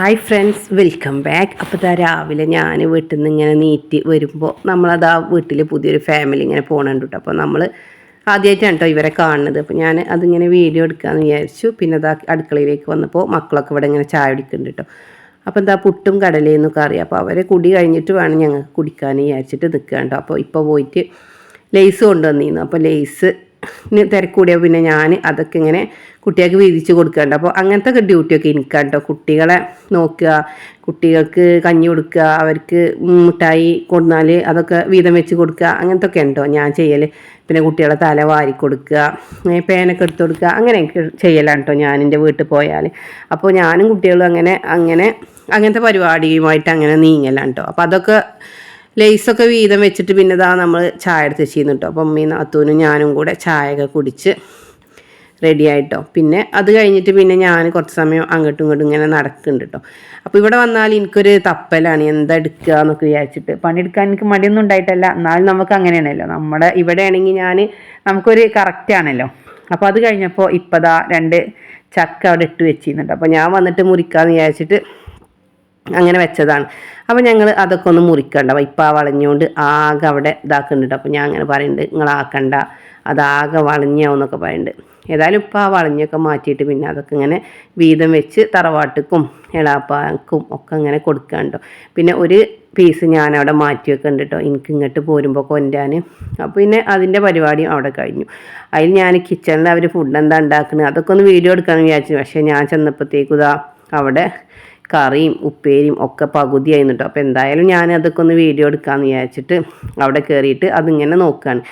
Hi friends welcome back അപ്പോൾ ഇതാ രാവിലെ ഞാൻ വീട്ടിൽ നിന്ന് ഇങ്ങനെ നീറ്റ് വരുമ്പോൾ നമ്മളത് വീട്ടിൽ പുതിയൊരു ഫാമിലി ഇങ്ങനെ പോകണുണ്ട് കേട്ടോ അപ്പോൾ നമ്മൾ ആദ്യമായിട്ടാണ് കേട്ടോ ഇവരെ കാണുന്നത്. അപ്പോൾ ഞാൻ അതിങ്ങനെ വീഡിയോ എടുക്കാമെന്ന് വിചാരിച്ചു. പിന്നെ അതാ അടുക്കളയിലേക്ക് വന്നപ്പോൾ മക്കളൊക്കെ ഇവിടെ ഇങ്ങനെ ചായ കുടിക്കുന്നുണ്ട് കേട്ടോ അപ്പോൾ എന്താ പുട്ടും കടലേന്നൊക്കെ അറിയാം. അപ്പോൾ അവരെ കുടി കഴിഞ്ഞിട്ട് വേണം ഞങ്ങൾക്ക് കുടിക്കാൻ വിചാരിച്ചിട്ട് നിൽക്കുക കേട്ടോ അപ്പോൾ ഇപ്പോൾ പോയിട്ട് ലേസ് കൊണ്ടുവന്നിരുന്നു. അപ്പോൾ ലേസ് തിരക്കൂടിയ പിന്നെ ഞാൻ അതൊക്കെ ഇങ്ങനെ കുട്ടികൾക്ക് വീതിച്ച് കൊടുക്കുന്നുണ്ട് അപ്പോൾ അങ്ങനത്തെ ഡ്യൂട്ടിയൊക്കെ എനിക്കാണ് കേട്ടോ കുട്ടികളെ നോക്കുക കുട്ടികൾക്ക് കഞ്ഞി കൊടുക്കുക അവർക്ക് മിഠായി കൊടുന്നാൽ അതൊക്കെ വീതം വെച്ച് കൊടുക്കുക അങ്ങനത്തെ ഒക്കെ ഉണ്ടോ ഞാൻ ചെയ്യൽ പിന്നെ കുട്ടികളെ തല വാരി കൊടുക്കുക പേനൊക്കെ എടുത്ത് കൊടുക്കുക അങ്ങനെയൊക്കെ ചെയ്യലാണ് കേട്ടോ ഞാൻ എന്റെ വീട്ടിൽ പോയാൽ അപ്പോൾ ഞാനും കുട്ടികളും അങ്ങനെ അങ്ങനെ അങ്ങനത്തെ പരിപാടിയുമായിട്ട് അങ്ങനെ നീങ്ങലാണ് കേട്ടോ അപ്പോൾ അതൊക്കെ ലേസൊക്കെ വീതം വെച്ചിട്ട് പിന്നെ ഇതാ നമ്മൾ ചായ എടുത്ത് വെച്ചിരുന്നു കേട്ടോ അപ്പം അമ്മയും അത്തൂനും ഞാനും കൂടെ ചായയൊക്കെ കുടിച്ച് റെഡി ആയിട്ടോ. പിന്നെ അത് കഴിഞ്ഞിട്ട് പിന്നെ ഞാൻ കുറച്ച് സമയം അങ്ങോട്ടും ഇങ്ങോട്ടും ഇങ്ങനെ നടക്കുന്നുണ്ട് കേട്ടോ അപ്പോൾ ഇവിടെ വന്നാൽ എനിക്കൊരു തപ്പലാണ് എന്താ എടുക്കുക എന്നൊക്കെ വിചാരിച്ചിട്ട്. പണിയെടുക്കാൻ എനിക്ക് മടിയൊന്നും ഉണ്ടായിട്ടല്ല. എന്നാലും നമുക്ക് അങ്ങനെയാണല്ലോ. നമ്മുടെ ഇവിടെ ആണെങ്കിൽ ഞാൻ നമുക്കൊരു കറക്റ്റ് ആണല്ലോ. അപ്പോൾ അത് കഴിഞ്ഞപ്പോൾ ഇപ്പതാ രണ്ട് ചക്ക അവിടെ ഇട്ട് വെച്ചിരുന്നുണ്ട് അപ്പോൾ ഞാൻ വന്നിട്ട് മുറിക്കാമെന്ന് വിചാരിച്ചിട്ട് അങ്ങനെ വെച്ചതാണ്. അപ്പോൾ ഞങ്ങൾ അതൊക്കെ ഒന്ന് മുറിക്കണ്ട. ഇപ്പം ആ വളഞ്ഞുകൊണ്ട് ആകെ അവിടെ ഇതാക്കുന്നുണ്ട്. അപ്പോൾ ഞാൻ അങ്ങനെ പറയുന്നുണ്ട് നിങ്ങളാക്കണ്ട അതാകെ വളഞ്ഞാവുന്നൊക്കെ പറയുന്നുണ്ട് ഏതായാലും ഇപ്പം ആ വളഞ്ഞൊക്കെ മാറ്റിയിട്ട് പിന്നെ അതൊക്കെ ഇങ്ങനെ വീതം വെച്ച് തറവാട്ടുക്കും എളാപ്പാക്കും ഒക്കെ ഇങ്ങനെ കൊടുക്കാണ്ടോ. പിന്നെ ഒരു പീസ് ഞാൻ അവിടെ മാറ്റി വെക്കുന്നുണ്ട് കേട്ടോ. എനിക്ക് ഇങ്ങോട്ട് പോരുമ്പോൾ കൊണ്ടാൻ അപ്പോൾ പിന്നെ അതിന്റെ പരിപാടിയും അവിടെ കഴിഞ്ഞു. അതിൽ ഞാൻ കിച്ചണിൽ അവർ ഫുഡ് എന്താ ഉണ്ടാക്കുന്നത് അതൊക്കെ ഒന്ന് വീഡിയോ എടുക്കാമെന്ന് വിചാരിച്ചു. പക്ഷേ ഞാൻ ചെന്നപ്പോഴത്തേക്കുതാ അവിടെ കറിയും ഉപ്പേരിയും ഒക്കെ പകുതിയായിരുന്നു കേട്ടോ അപ്പോൾ എന്തായാലും ഞാൻ അതൊക്കെ ഒന്ന് വീഡിയോ എടുക്കാമെന്ന് വിചാരിച്ചിട്ട് അവിടെ കയറിയിട്ട് അതിങ്ങനെ നോക്കുകയാണ്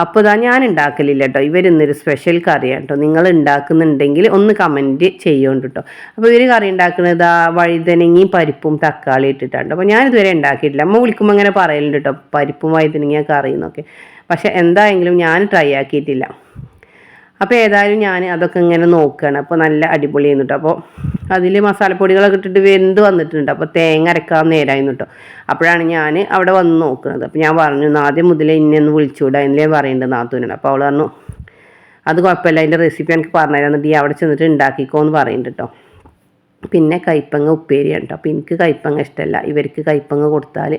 അപ്പോൾ ഇതാ ഞാൻ ഉണ്ടാക്കലില്ല കേട്ടോ ഇവരിന്നൊരു സ്പെഷ്യൽ കറിയാണ് കേട്ടോ നിങ്ങൾ ഉണ്ടാക്കുന്നുണ്ടെങ്കിൽ ഒന്ന് കമന്റ് ചെയ്യുന്നുണ്ട് കേട്ടോ അപ്പോൾ ഇവർ കറി ഉണ്ടാക്കുന്നത് ആ വഴുതനങ്ങയും പരിപ്പും തക്കാളി ഇട്ടിട്ടുണ്ട് അപ്പോൾ ഞാനിതുവരെ ഉണ്ടാക്കിയിട്ടില്ല. അമ്മ വിളിക്കുമ്പോൾ അങ്ങനെ പറയലുണ്ട് കേട്ടോ പരിപ്പും വഴുതനങ്ങിയ കറി എന്നൊക്കെ. പക്ഷേ എന്തായെങ്കിലും ഞാൻ ട്രൈ ആക്കിയിട്ടില്ല. അപ്പോൾ ഏതായാലും ഞാൻ അതൊക്കെ ഇങ്ങനെ നോക്കുകയാണ് അപ്പോൾ നല്ല അടിപൊളി ആയിരുന്നു അപ്പോൾ അതിൽ മസാലപ്പൊടികളൊക്കെ ഇട്ടിട്ട് വെന്ത് വന്നിട്ടുണ്ട്. അപ്പോൾ തേങ്ങ അരക്കാൻ നേരമായിരുന്നു കേട്ടോ അപ്പോഴാണ് ഞാൻ അവിടെ വന്ന് നോക്കുന്നത്. അപ്പോൾ ഞാൻ പറഞ്ഞു ആദ്യം മുതലേ ഇന്നെ ഒന്ന് വിളിച്ചുകൂടാ. എന്നേ പറയുന്നുണ്ട് നാത്തൂനാണ് അപ്പോൾ അവൾ പറഞ്ഞു അത് കുഴപ്പമില്ല. അതിന്റെ റെസിപ്പി എനിക്ക് പറഞ്ഞു എന്നിട്ട് ഈ അവിടെ ചെന്നിട്ട് ഉണ്ടാക്കിക്കോ എന്ന് പറയുന്നുണ്ട് കേട്ടോ പിന്നെ കൈപ്പങ്ങ ഉപ്പേരിയാണ് കേട്ടോ അപ്പോൾ എനിക്ക് കൈപ്പങ്ങ ഇഷ്ടമല്ല ഇവർക്ക് കൈപ്പങ്ങ കൊടുത്താൽ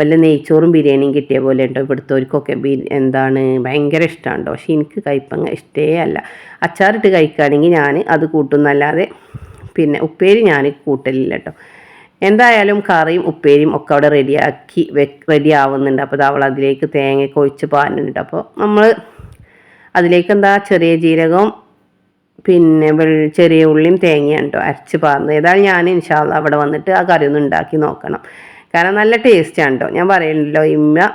വല്ല നെയ്ച്ചോറും ബിരിയാണിയും കിട്ടിയ പോലെ ഉണ്ടോ? ഇവിടുത്തോർക്കൊക്കെ ബി എന്താണ് ഭയങ്കര ഇഷ്ടമാണ് പക്ഷേ എനിക്ക് കൈപ്പങ്ങ ഇഷ്ടേ അല്ല. അച്ചാറിട്ട് കഴിക്കുകയാണെങ്കിൽ ഞാൻ അത് കൂട്ടുന്നല്ലാതെ പിന്നെ ഉപ്പേരി ഞാൻ കൂട്ടലില്ല കേട്ടോ. എന്തായാലും കറിയും ഉപ്പേരിയും ഒക്കെ അവിടെ റെഡിയാക്കി വെ റെഡി ആവുന്നുണ്ട് അപ്പോൾ അവൾ അതിലേക്ക് തേങ്ങ കൊഴിച്ച് പാനുന്നുണ്ട് അപ്പോൾ നമ്മൾ അതിലേക്ക് എന്താ? ചെറിയ ജീരകവും പിന്നെ ചെറിയ ഉള്ളിയും തേങ്ങയാണ് കേട്ടോ അരച്ച് പാർന്നത് ഏതായാലും ഞാൻ ഇൻഷാല്ല അവിടെ വന്നിട്ട് ആ കറി ഒന്ന് ഉണ്ടാക്കി നോക്കണം. കാരണം നല്ല ടേസ്റ്റാണ് കേട്ടോ ഞാൻ പറയണല്ലോ ഇമ്മ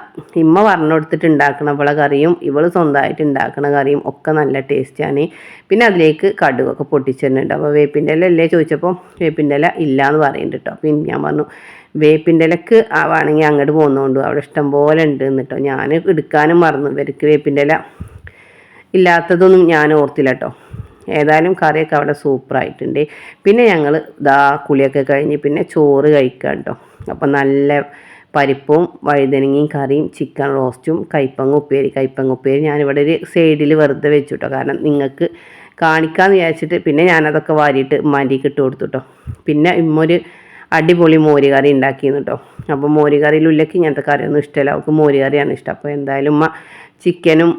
ഇമ്മ പറഞ്ഞു കൊടുത്തിട്ട് ഉണ്ടാക്കണ അവളെ കറിയും ഇവൾ സ്വന്തമായിട്ട് ഉണ്ടാക്കുന്ന കറിയും ഒക്കെ നല്ല ടേസ്റ്റാണ് പിന്നെ അതിലേക്ക് കടുകൊക്കെ പൊട്ടിച്ചിട്ടുണ്ട്. അപ്പോൾ വേപ്പിന്റെ ഇല അല്ലേ ചോദിച്ചപ്പോൾ വേപ്പിന്റെ ഇല ഇല്ല എന്ന് പറയുന്നുണ്ട് കേട്ടോ പിന്നെ ഞാൻ പറഞ്ഞു വേപ്പിന്റെ ഇലക്ക് ആവാണെങ്കിൽ അങ്ങോട്ട് പോകുന്നതുകൊണ്ട് അവിടെ ഇഷ്ടം പോലെ ഉണ്ട് എന്നിട്ടോ ഞാൻ എടുക്കാനും മറന്നു. ഇവർക്ക് വേപ്പിന്റെ ഇല ഇല്ലാത്തതൊന്നും ഞാൻ ഓർത്തില്ല കേട്ടോ ഏതായാലും കറിയൊക്കെ അവിടെ സൂപ്പറായിട്ടുണ്ട്. പിന്നെ ഞങ്ങൾ ഇതാ കുളിയൊക്കെ കഴിഞ്ഞ് പിന്നെ ചോറ് കഴിക്കാം കേട്ടോ അപ്പം നല്ല പരിപ്പും വഴുതനങ്ങയും കറിയും ചിക്കൻ റോസ്റ്റും കൈപ്പങ്ങ ഉപ്പേരി. കൈപ്പങ്ങ ഉപ്പേരി ഞാനിവിടെ ഒരു സൈഡിൽ വെറുതെ വെച്ചു കേട്ടോ കാരണം നിങ്ങൾക്ക് കാണിക്കാമെന്ന് വിചാരിച്ചിട്ട് പിന്നെ ഞാനതൊക്കെ വാരിയിട്ട് മാറ്റിക്ക് ഇട്ട് കൊടുത്തു കേട്ടോ പിന്നെ ഇമ്മൊരു അടിപൊളി മോരുകറി ഉണ്ടാക്കിയെന്ന് കേട്ടോ അപ്പോൾ മോരുകറിയിലുള്ളിലേക്ക് ഇങ്ങനത്തെ കറിയൊന്നും ഇഷ്ടമല്ല അവൾക്ക് മോരുകറിയാണ് ഇഷ്ടം. അപ്പോൾ എന്തായാലും ഉമ്മ ചിക്കനും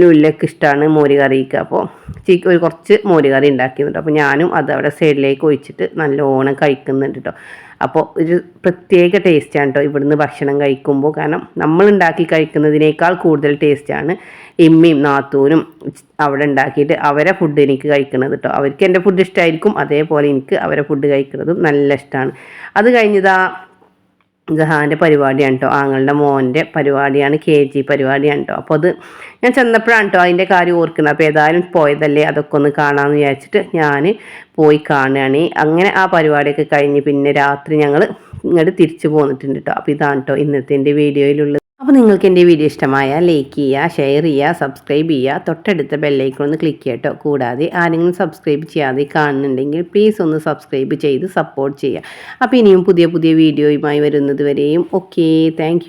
ലുല്ലൊക്കെ ഇഷ്ടമാണ് മോര് കറിക്ക്. അപ്പോൾ ചിക്ക ഒരു കുറച്ച് മോര് കറി ഉണ്ടാക്കിയിട്ടുണ്ട്. അപ്പോൾ ഞാനും അത് അവിടെ സൈഡിലേക്ക് ഒഴിച്ചിട്ട് നല്ലോണം കഴിക്കുന്നുണ്ട് കേട്ടോ അപ്പോൾ ഒരു പ്രത്യേക ടേസ്റ്റാണ് കേട്ടോ ഇവിടുന്ന് ഭക്ഷണം കഴിക്കുമ്പോൾ. കാരണം നമ്മൾ ഉണ്ടാക്കി കഴിക്കുന്നതിനേക്കാൾ കൂടുതൽ ടേസ്റ്റാണ് ഇമ്മയും നാത്തൂനും അവിടെ ഉണ്ടാക്കിയിട്ട് അവരെ ഫുഡ് എനിക്ക് കഴിക്കുന്നത് കേട്ടോ അവർക്ക് എന്റെ ഫുഡ് ഇഷ്ടമായിരിക്കും അതേപോലെ എനിക്ക് അവരെ ഫുഡ് കഴിക്കുന്നതും നല്ല ഇഷ്ടമാണ് അത് കഴിഞ്ഞതാ ജഹാന്റെ പരിപാടിയാണ് കേട്ടോ ആങ്ങളുടെ മോന്റെ പരിപാടിയാണ് കെ ജി പരിപാടിയാണ് കേട്ടോ അപ്പോൾ അത് ഞാൻ ചെന്നപ്പോഴാണ് കേട്ടോ അതിന്റെ കാര്യം ഓർക്കുന്നത്. അപ്പോൾ ഏതായാലും പോയതല്ലേ? അതൊക്കെ ഒന്ന് കാണാമെന്ന് വിചാരിച്ചിട്ട് ഞാൻ പോയി കാണുകയാണ്. അങ്ങനെ ആ പരിപാടിയൊക്കെ കഴിഞ്ഞ് പിന്നെ രാത്രി ഞങ്ങൾ ഇങ്ങോട്ട് തിരിച്ചു പോന്നിട്ടുണ്ട് കേട്ടോ അപ്പോൾ ഇതാണ് കേട്ടോ ഇന്നത്തെ എന്റെ വീഡിയോയിലുള്ളത്. അപ്പോൾ നിങ്ങൾക്ക് എന്റെ വീഡിയോ ഇഷ്ടമായ ലൈക്ക് ചെയ്യുക ഷെയർ ചെയ്യുക സബ്സ്ക്രൈബ് ചെയ്യുക തൊട്ടടുത്ത ബെല്ലൈക്കൺ ഒന്ന് ക്ലിക്ക് ചെയ്യട്ടോ കൂടാതെ ആരെങ്കിലും സബ്സ്ക്രൈബ് ചെയ്യാതെ കാണുന്നുണ്ടെങ്കിൽ പ്ലീസ് ഒന്ന് സബ്സ്ക്രൈബ് ചെയ്ത് സപ്പോർട്ട് ചെയ്യുക അപ്പോൾ ഇനിയും പുതിയ പുതിയ വീഡിയോയുമായി വരുന്നത് വരെയും. Okay thank